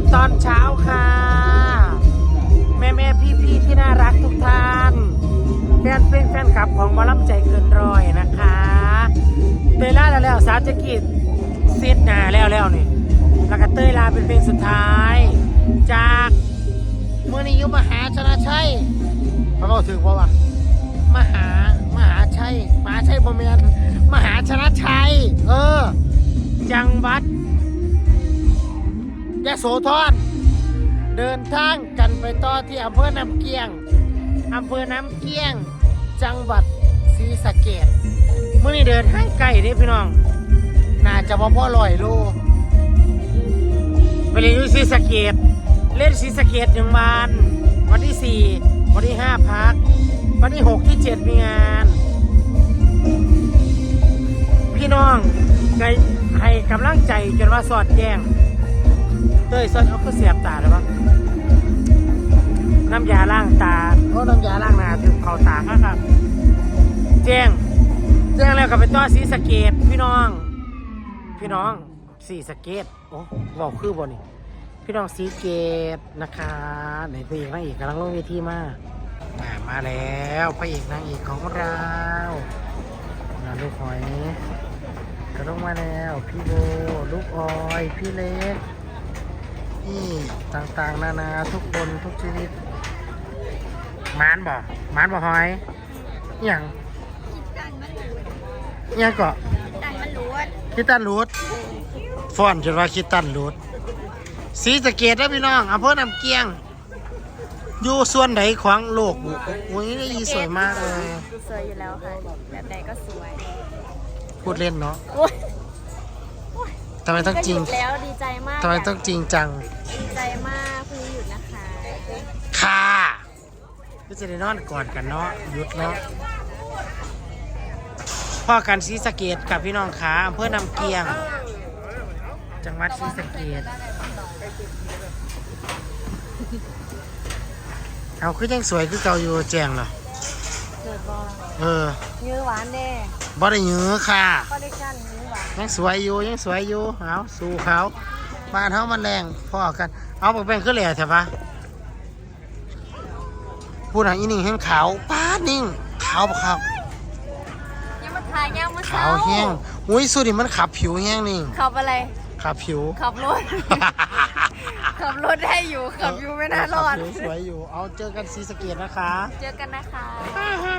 สตอนเช้าค่ะ แม่แม่พี่พี่ๆที่น่ารักทุกท่านแฟนเพลงแฟนคลับของหมอลำใจเกินร้อยนะคะเตยล่าแล้วแล้วสาวจะกิดเซตหนาแล้วแล้วนี่แล้วก็เต้ยลาเป็นเพลงสุดท้าย จากเมื่อนี้อยุมหาชนะชัยพระเราถึงว่าวะมหามหาชัยมหาชัยบอมเมนมหาชนะชัย เออ จังหวัด ยะโสธรเดินทางกันไปต่อที่อำเภอน้ำเกียงอำเภอน้ำเกียง จังหวัดศรีสะเกดเมื่อนี้เดินทางไกลเด้พี่น้อง น่าจะพอพ่อลอยโลไปเรียนอยู่ศรีสะเกดเล่นศรีสะเกดหนึ่งวันวันที่สี่วันที่ห้าพัก วันที่หกที่เจ็ดมีงาน พี่น้องให้กำลังใจจนว่าสอดแจ้ง เต้ยสอดเอาก็เสียบตาเลยปะน้ำยาล้างตาโอ้น้ำยาล้างหน้าถึงเขาตาครับครับแจ้ง แจ้งแล้วก็ไปต่อศรีสะเกดพี่น้อง พี่น้องสีสะเกตโอ้บอกคือบอนี่พี่น้องสีเกตนะคะไหนพระเอกนางเอกกำลังลงเวทีมาอ่ามาแล้วพระเอกนางเอกของเรานาลูกหอยก็ต้องมาแล้ว พี่โบลูกออย พี่เล็ก นี่ต่างๆ นานาทุกคนทุกชนิดมานบ่มานบ่หอยอหย่างอหย่างก็ดันมันรู้ว่าคิดตันรูดฟอนจนว่าคิดตันรูดสีสะเกตนะพี่น้องอำเภอน้ำเกียง อยู่ส่วนไหนของโลกบุโอ้ยนี่สวยมากเลยสวยอยู่แล้วค่ะ แบบใดก็สวย พูดเล่นเนาะโอ้ยทำไมต้องก็จหริงยุดแล้วดีใจมากทำไมต้องจริงจัง ดีใจมากพรุ่งนี้หยุดนะคะค่ะก็จะได้นอนกอดกันเนาะหยุดเนาะพ่อกันสีสะเกตกับพี่น้องขาอำเภอน้ำเกียง จังหวัดศรีสะเกดเอาคือยังสวยคือเก่าอยู่แจงเหรอ เกิดบอเออ ยื้อหวานเด้บ่ได้ยื้อค่ะ ก็ได้กัน ยื้อหวานยังสวยอยู่ยังสวยอยู่เอาสู้เขาบ้านเฮามันแรงพ่อกัน เอาบักแบงขึ้นแหล่ใช่ปะพูดหนังอีนิ่งแห้งขาวป้าดนิ่งขาวปะครับยังมาทายยังมาขาวแห้งอุ้ยสุดนี่มันขับผิวแห้งนี่ขับอะไร ขับผิว ขับรถ ขับรถได้อยู่ ขับอยู่ไม่น่ารอดขับผิวสวยอยู่ เอาเจอกันซีสะเกตนะคะ เจอกันนะคะฮ่าฮ่า